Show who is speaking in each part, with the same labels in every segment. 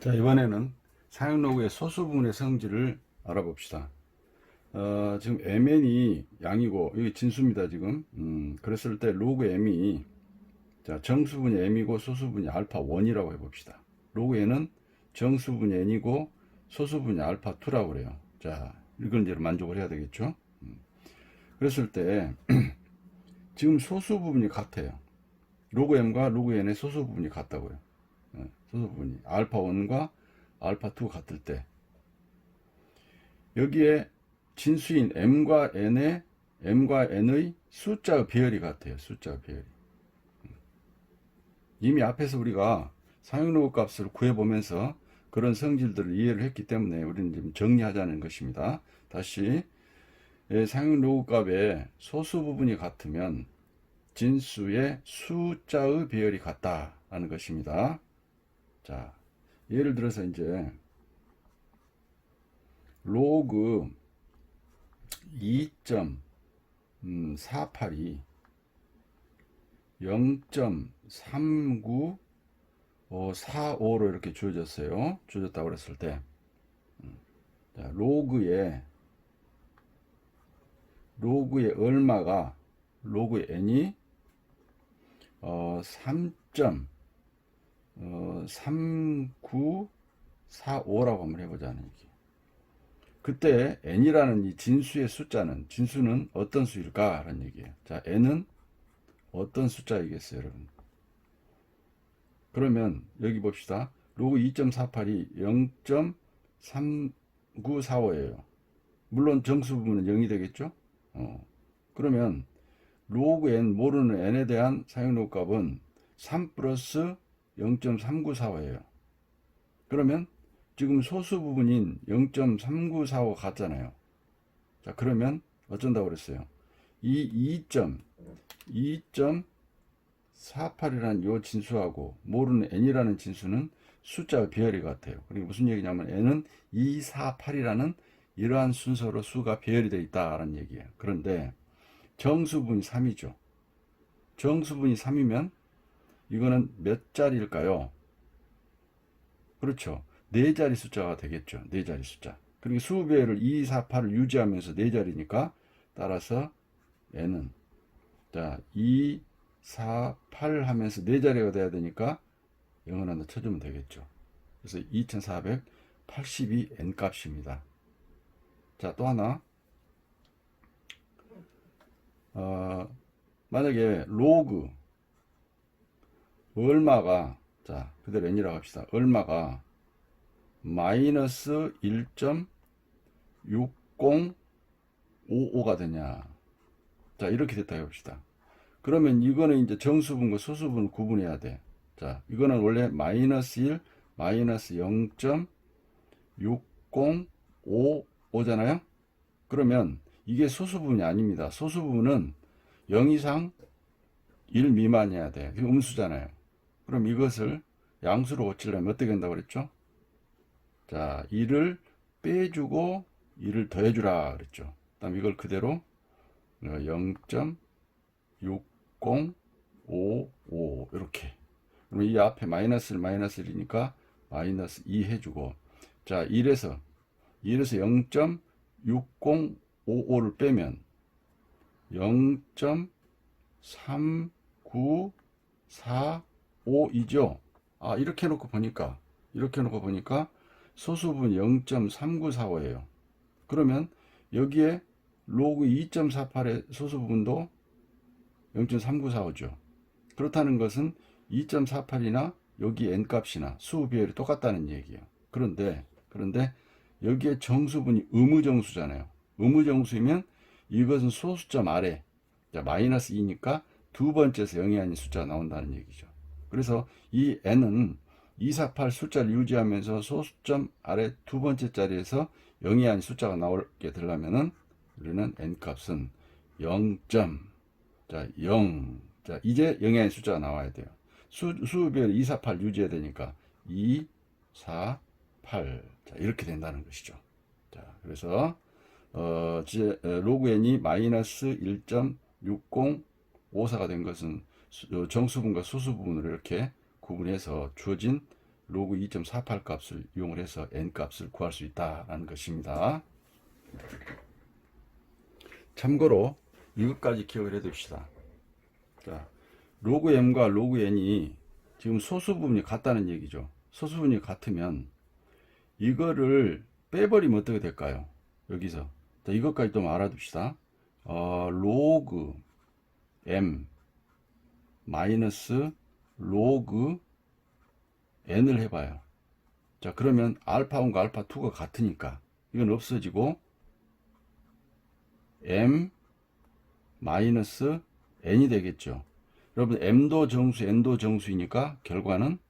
Speaker 1: 자, 이번에는 사용로그의 소수 부분의 성질을 알아봅시다. 어, 지금 mn이 양이고, 이게 진수입니다, 지금. 음, 그랬을 때 로그 m이, 자, 정수분이 m이고 소수분이 알파 1이라고 해봅시다. 로그 n은 정수분이 n이고 소수분이 알파 2라고 그래요. 자, 이걸 이제 만족을 해야 되겠죠. 음. 그랬을 때, 지금 소수 부분이 같아요. 로그 m과 로그 n의 소수 부분이 같다고요. 부분이 알파 1과 알파 2 같을 때 여기에 진수인 m과 n의 m과 n의 숫자의 배열이 같아요. 숫자의 배열이. 음. 이미 앞에서 우리가 사용로그 값을 구해보면서 그런 성질들을 이해를 했기 때문에 우리는 지금 정리하자는 것입니다. 다시 예, 사용로그 값의 소수 부분이 같으면 진수의 숫자의 배열이 같다라는 것입니다. 자, 예를 들어서 이제 로그 2.48이 0.3945로 이렇게 주어졌어요. 주어졌다고 그랬을 때 음, 자, 로그에 로그의 얼마가 로그의 n이 어, 3. 어, 3945라고 한번 해보자는 얘기. 그때 n이라는 이 진수의 숫자는 진수는 어떤 수일까? 라는 얘기예요. 자, n은 어떤 숫자이겠어요, 여러분? 그러면 여기 봅시다. 로그 2.48이 0.3945예요. 물론 정수 부분은 0이 되겠죠? 어. 그러면 로그 n 모르는 n에 대한 사용료 값은 3 플러스 0.3945예요. 그러면 지금 소수 부분인 0.3945 같잖아요. 자, 그러면 어쩐다고 그랬어요? 이 2.2.48이라는 요 진수하고 모르는 n이라는 진수는 숫자의 배열이 같아요. 그리고 무슨 얘기냐면 n은 248이라는 이러한 순서로 수가 배열이 되어 있다라는 얘기예요. 그런데 정수분이 3이죠. 정수분이 3이면 이거는 몇 자리일까요? 그렇죠. 네 자리 숫자가 되겠죠. 네 자리 숫자. 그리고 수배를 2, 4, 8을 유지하면서 네 자리니까 따라서 n은 자 2, 4, 8 하면서 네 자리가 돼야 되니까 0을 하나 쳐주면 되겠죠. 그래서 2482 n 값입니다. 자 또 하나 어, 만약에 로그 얼마가 자 그대로 n이라고 합시다. 얼마가 마이너스 1.6055가 되냐. 자 이렇게 됐다 해봅시다. 그러면 이거는 이제 정수분과 소수분을 구분해야 돼. 자 이거는 원래 마이너스 1, 마이너스 0.6055잖아요. 그러면 이게 소수분이 아닙니다. 소수분은 0 이상 1 미만이어야 돼. 음수잖아요. 그럼 이것을 양수로 고치려면 어떻게 된다고 그랬죠? 자, 1을 빼주고 1을 더해주라 그랬죠. 그 다음 이걸 그대로 0.6055 이렇게 그럼 이 앞에 마이너스 1 마이너스 1이니까 마이너스 2 해주고 자 1에서 1에서 0.6055를 빼면 0.3945이죠. 아 이렇게 놓고 보니까 이렇게 놓고 보니까 소수분 0.3945예요. 그러면 여기에 로그 2.48의 소수분도 0.3945죠. 그렇다는 것은 2.48이나 여기 n 값이나 수 비율이 똑같다는 얘기예요. 그런데 그런데 여기에 정수분이 의무정수잖아요. 의무정수이면 이것은 소수점 아래 자, 마이너스 2니까 두 번째에서 0이 아닌 숫자가 나온다는 얘기죠. 그래서 이 n은 248 숫자를 유지하면서 소수점 아래 두 번째 자리에서 0이 아닌 숫자가 나오게 되려면은 우리는 n 값은 0. 자, 0. 자, 이제 0이 아닌 숫자가 나와야 돼요. 수, 수별 248 유지해야 되니까 2, 4, 8. 자, 이렇게 된다는 것이죠. 자, 그래서 어, 제, 로그 n이 마이너스 1.6054가 된 것은 정수분과 소수분으로 이렇게 구분해서 주어진 로그 2.48 값을 이용을 해서 n 값을 구할 수 있다라는 것입니다. 참고로 이것까지 기억을 해 둡시다. 자, 로그 m과 로그 n이 지금 소수 부분이 같다는 얘기죠. 소수 부분이 같으면 이거를 빼버리면 어떻게 될까요? 여기서 자, 이것까지 좀 알아둡시다. 어, 로그 m 마이너스 로그 n을 해봐요. 자, 그러면 알파 1과 알파 2가 같으니까 이건 없어지고 m 마이너스 n이 되겠죠. 여러분 m도 정수, n도 정수이니까 결과는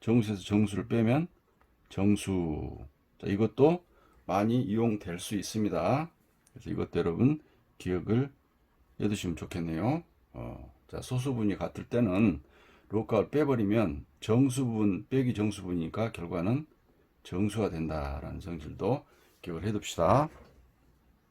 Speaker 1: 정수에서 정수를 빼면 정수. 자, 이것도 많이 이용될 수 있습니다. 그래서 이것도 여러분 기억을 해두시면 좋겠네요. 어, 자, 소수분이 같을 때는 로값을 빼버리면 정수분 빼기 정수분이니까 결과는 정수가 된다라는 성질도 기억을 해둡시다.